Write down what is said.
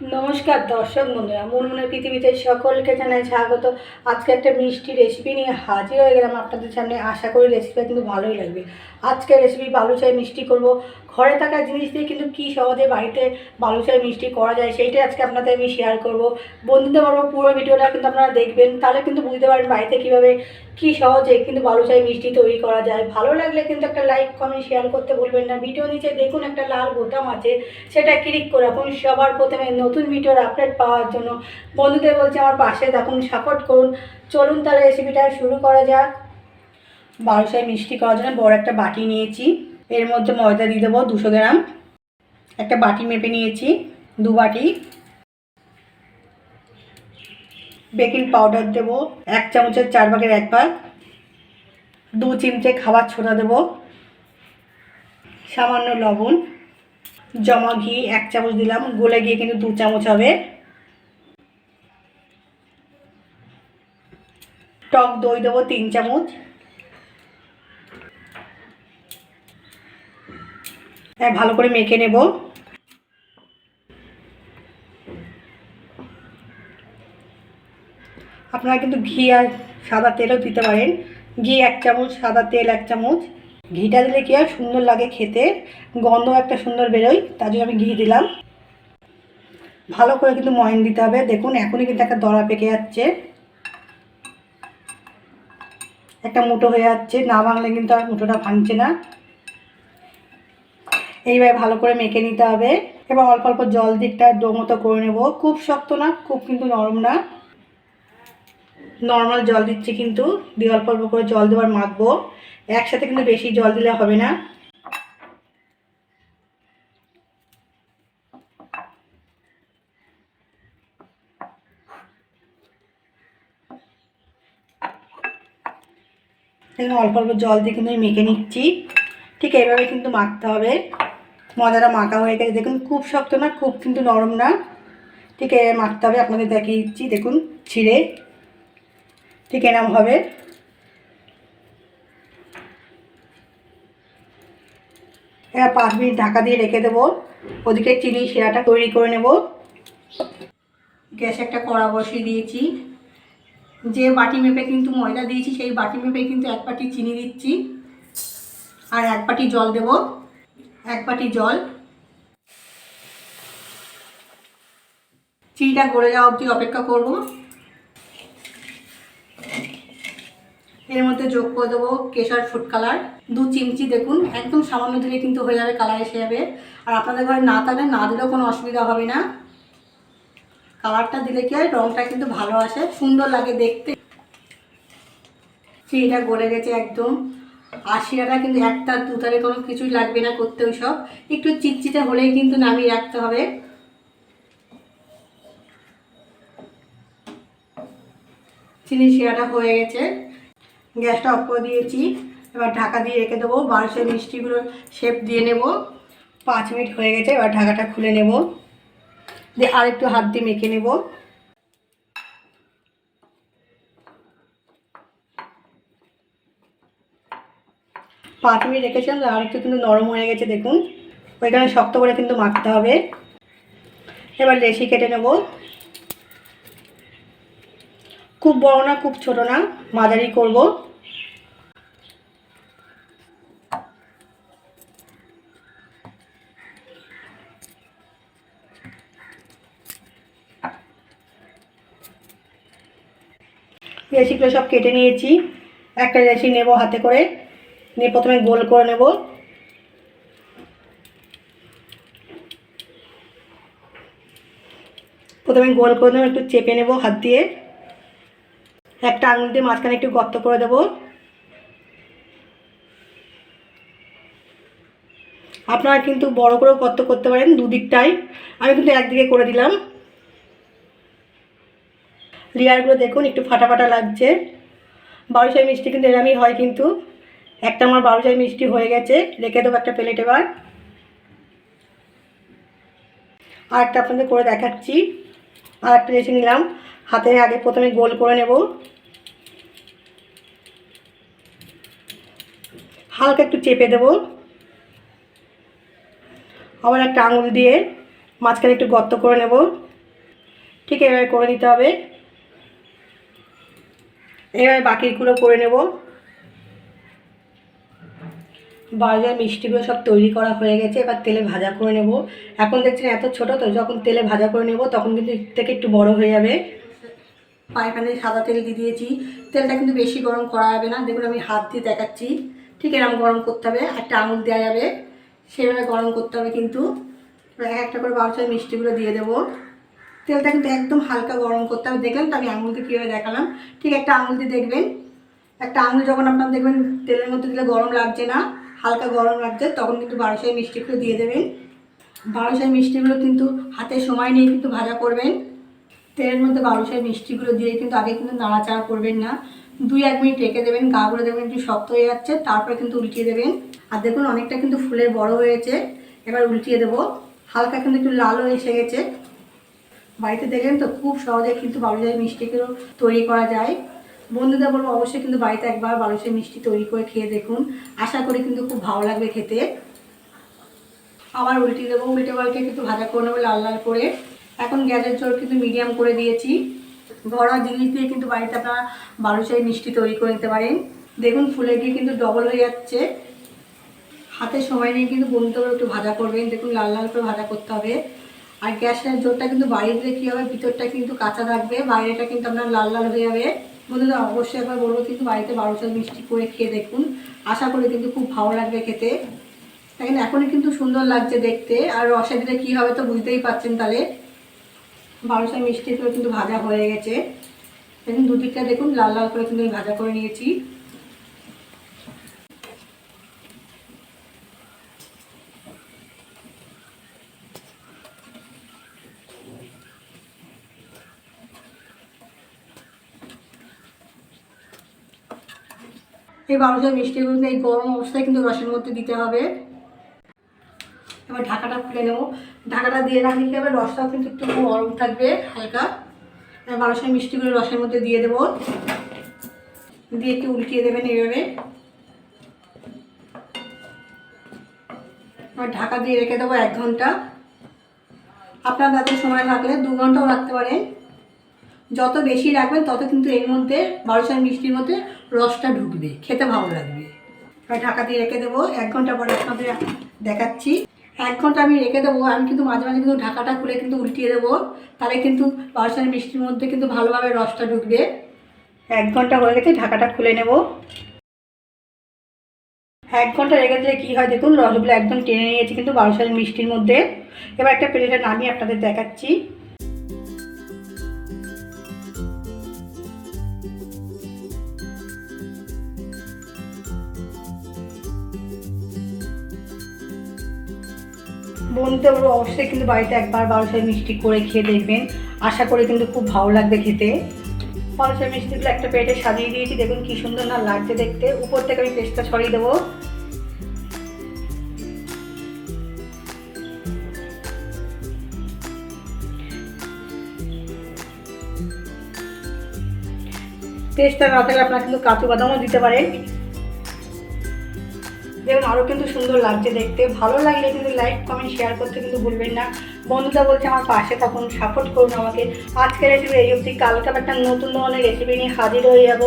নমস্কার দর্শক বন্ধুরা, মনে পৃথিবীতে সকলকে জানাই স্বাগত। আজকে একটা মিষ্টি রেসিপি নিয়ে হাজির হয়ে গেলাম আপনাদের সামনে। আশা করি রেসিপিটা কিন্তু ভালোই লাগবে। আজকে রেসিপি বালুচাই মিষ্টি করব। ঘরে থাকা জিনিস দিয়ে কিন্তু কী সহজে বাড়িতে বালুচাই মিষ্টি করা যায়, সেইটাই আজকে আপনাদের আমি শেয়ার করব। বন্ধুদের বলব, পুরো ভিডিওটা কিন্তু আপনারা দেখবেন, তাহলে কিন্তু বুঝতে পারেন বাড়িতে কীভাবে কী সহজে কিন্তু বালুচাই মিষ্টি তৈরি করা যায়। ভালো লাগলে কিন্তু একটা লাইক কমেন্ট শেয়ার করতে ভুলবেন না। ভিডিও নিচে দেখুন একটা লাল বোতাম আছে, সেটা ক্লিক করে রাখুন। সবার প্রথমে নতুন ভিডিওর আপডেট পাওয়ার জন্য বন্ধুদের বলছে আমার পাশে থাকুন সাপোর্ট করুন। চলুন তাহলে রেসিপিটা শুরু করা যাক। বারোশাই মিষ্টি করার জন্য বড় একটা বাটি নিয়েছি। এর মধ্যে ময়দা দিয়ে দেবো দুশো গ্রাম। একটা বাটি মেপে নিয়েছি, দু বাটি। বেকিং পাউডার দেব, এক চামচের চার ভাগের এক ভাগ। দু চিমচে খাবার ছোটা দেব। সামান্য লবণ। জমা ঘি এক চামচ দিলাম, গলে গিয়ে কিন্তু দু চামচ হবে। টক দই দেবো তিন চামচ। ভালো করে মেখে নেব। আপনারা কিন্তু ঘি আর সাদা তেলও দিতে পারেন। ঘি এক চামচ, সাদা তেল এক চামচ। ঘিটা দিলে কি হয়, সুন্দর লাগে খেতে। গন্ধ একটা সুন্দর বেরোয়, তার জন্য আমি ঘি দিলাম। ভালো করে কিন্তু ময়ন দিতে হবে। দেখুন, এখনই কিন্তু একটা দড়া পেকে যাচ্ছে। একটা মুঠো হয়ে যাচ্ছে। না ভাঙলে কিন্তু আর মুঠোটা ভাঙছে না। এইভাবে ভালো করে মেখে নিতে হবে এবার অল্প অল্প জল দিকটা ডো মতো করে নেব। খুব শক্ত না, খুব কিন্তু নরম না। নর্মাল জল দিচ্ছি কিন্তু, দিয়ে অল্প অল্প করে জল দেওয়ার মাখবো। একসাথে কিন্তু বেশি জল দিলে হবে না। অল্প অল্প জল দিয়ে কিন্তু আমি মেখে নিচ্ছি। ঠিক এইভাবে কিন্তু মাখতে হবে। মজাটা মাখা হয়ে গেছে। দেখুন, খুব শক্ত না, খুব কিন্তু নরম না। ঠিক মাখতে হবে, আপনাদের দেখিয়ে দিচ্ছি দেখুন, ছিঁড়ে। ঠিক এরম হবে। এবার পাঁচ মিনিট ঢাকা দিয়ে রেখে দেবো। ওদিকে চিনি শিরাটা তৈরি করে নেব। গ্যাসে একটা কড়া বসিয়ে দিয়েছি। যে বাটি মেপে কিন্তু ময়দা দিয়েছি, সেই বাটি মেপে কিন্তু এক বাটি চিনি দিচ্ছি। আর এক বাটি জল দেব। এক বাটি জল। চিনিটা গড়ে যাওয়া অবধি অপেক্ষা করব। এর মধ্যে যোগ করে দেবো কেশর ফুড কালার দু চিমচি দেখুন, একদম সামান্য দিলে কিন্তু হয়ে যাবে কালার এসে যাবে। আর আপনাদের ঘরে না থাকলে না দিলেও কোনো অসুবিধা হবে না। কালারটা দিলে কি হয় রঙটা কিন্তু ভালো আসে, সুন্দর লাগে দেখতে। চিনিটা গলে গেছে একদম। আর শিরাটা কিন্তু একটা দুতারে কোনো কিছুই লাগবে না করতে ওই সব একটু চিটচিটে হলেই কিন্তু নামিয়ে রাখতে হবে। চিনি শিরাটা হয়ে গেছে। গ্যাসটা অফ করে দিয়েছি। এবার ঢাকা দিয়ে রেখে দেবো। বারোশের মিষ্টিগুলো শেপ দিয়ে নেব। পাঁচ মিনিট হয়ে গেছে, এবার ঢাকাটা খুলে নেব। দিয়ে আর একটু হাত দিয়ে মেখে নেব। পাঁচ মিনিট রেখেছিলাম আর একটু কিন্তু নরম হয়ে গেছে, দেখুন। ওইখানে শক্ত করে কিন্তু মাখতে হবে। এবার লেসি কেটে নেব। খুব বড় না, খুব ছোট না, মাঝারি করব। রেসিগুলো সব কেটে নিয়েছি। একটা রেসি নেব হাতে করে। নিয়ে প্রথমে গোল করে নেব। প্রথমে গোল করে নেব, একটু চেপে নেব হাত দিয়ে। একটা আঙুল দিয়ে মাঝখানে একটু গর্ত করে দেবো। আপনারা কিন্তু বড় করেও গর্ত করতে পারেন দুদিকটাই। আমি কিন্তু একদিকে করে দিলাম। লেয়ারগুলো দেখুন, একটু ফাটা ফাটা লাগছে। বারোশাই মিষ্টি কিন্তু এরমই হয় কিন্তু। একটা আমার বারোশাই মিষ্টি হয়ে গেছে, রেখে দেবো একটা প্লেট এবার। আর একটা আপনাদের করে দেখাচ্ছি আর একটা রেসি নিলাম। হাতে আগে প্রথমে গোল করে নেব। হালকা একটু চেপে দেব। আবার একটা আঙুল দিয়ে মাঝখানে একটু গর্ত করে নেব। ঠিক এভাবে করে দিতে হবে। এভাবে বাকিগুলো করে নেব। বাজার মিষ্টিগুলো সব তৈরি করা হয়ে গেছে, এবার তেলে ভাজা করে নেব। এখন দেখছেন এত ছোট, তো যখন তেলে ভাজা করে নেব, তখন কিন্তু থেকে একটু বড় হয়ে যাবে। পায়খানে সাদা তেল দিয়ে দিয়েছি। তেলটা কিন্তু বেশি গরম করা যাবে না। দেখুন আমি হাত দিয়ে দেখাচ্ছি। ঠিক এরকম গরম করতে হবে, একটা আঙুল দেওয়া যাবে। সেভাবে গরম করতে হবে কিন্তু। এক একটা করে বাউচার মিষ্টিগুলো দিয়ে দেবো। তেলটা কিন্তু একদম হালকা গরম করতে হবে। দেখলেন তো আমি আঙুল দিয়ে কীভাবে দেখালাম। ঠিক একটা আঙুল দিয়ে দেখবেন। একটা আঙুল যখন আপনার দেখবেন তেলের মধ্যে দিলে গরম লাগছে না হালকা গরম লাগছে, তখন কিন্তু বারোশাই মিষ্টিগুলো দিয়ে দেবেন। বারোশাই মিষ্টিগুলো কিন্তু হাতে সময় নিয়ে কিন্তু ভাজা করবেন। তেলের মধ্যে বারোশাই মিষ্টিগুলো দিয়ে কিন্তু আগে কিন্তু নাড়াচাড়া করবেন না। দুই, এক মিনিট রেখে দেবেন গাগুলো দেখবেন একটু শক্ত হয়ে যাচ্ছে, তারপরে কিন্তু উল্টিয়ে দেবেন। আর দেখুন, অনেকটা কিন্তু ফুলের বড় হয়েছে। এবার উল্টিয়ে দেবো। হালকা কিন্তু একটু লালও এসে গেছে। বাড়িতে দেখেন তো, খুব সহজে কিন্তু বালুশাহী মিষ্টিগুলো তৈরি করা যায়। বন্ধুদের বলব অবশ্যই কিন্তু বাড়িতে একবার বালুশাহী মিষ্টি তৈরি করে খেয়ে দেখুন। আশা করি কিন্তু খুব ভালো লাগবে খেতে। আবার উল্টে দেবো, উল্টে পাল্টে কিন্তু ভাজা করে নেব লাল লাল করে। এখন গ্যাসের জোর কিন্তু মিডিয়াম করে দিয়েছি। ঘরোয়া জিনিস দিয়ে কিন্তু বাড়িতে আপনারা বালুশাহী মিষ্টি তৈরি করে নিতে পারেন। দেখুন ফুলে গিয়ে কিন্তু ডবল হয়ে যাচ্ছে। হাতে সময় নিয়ে কিন্তু বন্ধুদের একটু ভাজা করবেন। দেখুন লাল লাল করে ভাজা করতে হবে। আর গ্যাসের জোরটা কিন্তু বাইরে দিলে কী হবে? ভিতরটা কিন্তু কাঁচা থাকবে, বাইরেটা কিন্তু আপনার লাল লাল হয়ে যাবে। বন্ধুরা, অবশ্যই একবার বলব কিন্তু বাড়িতে বারো চাল মিষ্টি করে খেয়ে দেখুন। আশা করি কিন্তু খুব ভালো লাগবে খেতে। দেখেন এখনই কিন্তু সুন্দর লাগছে দেখতে। আর রসে দিলে কী হবে তো বুঝতেই পারছেন তাহলে। বারো চাল মিষ্টিগুলো কিন্তু ভাজা হয়ে গেছে। দেখুন দুদিকটা দেখুন, লাল লাল করে কিন্তু আমি ভাজা করে নিয়েছি। এই বারোশো মিষ্টিগুলো এই গরম অবস্থায় কিন্তু রসের মধ্যে দিতে হবে। এবার ঢাকাটা খুলে নেব। ঢাকাটা দিয়ে রাখলে কী হবে রসটাও কিন্তু একটু গরম থাকবে, হালকা। এবার বারোশো মিষ্টিগুলো রসের মধ্যে দিয়ে দেবো। দিয়ে একটু উল্টিয়ে দেবেন এইভাবে। এবার ঢাকা দিয়ে রেখে দেবো এক ঘণ্টা। আপনার হাতে সময় থাকলে দু ঘন্টাও রাখতে পারেন। যত বেশি রাখবেন, তত কিন্তু এর মধ্যে বারোশার মিষ্টির মধ্যে রসটা ঢুকবে। খেতে ভালো লাগবে। এবার ঢাকা দিয়ে রেখে দেবো। এক ঘণ্টা পরে আপনাদের দেখাচ্ছি। এক ঘণ্টা আমি রেখে দেবো। আমি কিন্তু মাঝে মাঝে কিন্তু ঢাকাটা খুলে কিন্তু উল্টিয়ে দেবো। তাহলে কিন্তু বারোশার মিষ্টির মধ্যে কিন্তু ভালোভাবে রসটা ঢুকবে। এক ঘণ্টা হয়ে গেছে, ঢাকাটা খুলে নেব। এক ঘণ্টা রেখে দিলে কী হয় দেখুন, রসগুলো একদম টেনে নিয়েছে কিন্তু বারোশার মিষ্টির মধ্যে। এবার একটা প্লেটে নামিয়ে আপনাদের দেখাচ্ছি। বন্ধুদের বলব অবশ্যই কিন্তু বাড়িতে একবার বারোশাই মিষ্টি করে খেয়ে দেখবেন। আশা করি কিন্তু খুব ভালো লাগবে খেতে। বারোশাই মিষ্টিগুলো একটা প্লেটে সাজিয়ে দিয়েছি, দেখুন কি সুন্দর না লাগছে দেখতে। উপর থেকে আমি পেস্টটা ছড়িয়ে দেবো। পেস্টটা না থাকলে আপনারা কিন্তু কাজু বাদামও দিতে পারেন। দেখুন আরও কিন্তু সুন্দর লাগছে দেখতে। ভালো লাগলে কিন্তু লাইক কমেন্ট শেয়ার করতে কিন্তু ভুলবেন না। বন্ধুরা বলছে, আমার পাশে তখন সাপোর্ট করুন আমাকে। আজকের রেসিপি এই অবধি, কালকে একটা নতুন ধরনের রেসিপি নিয়ে হাজির হয়ে যাব।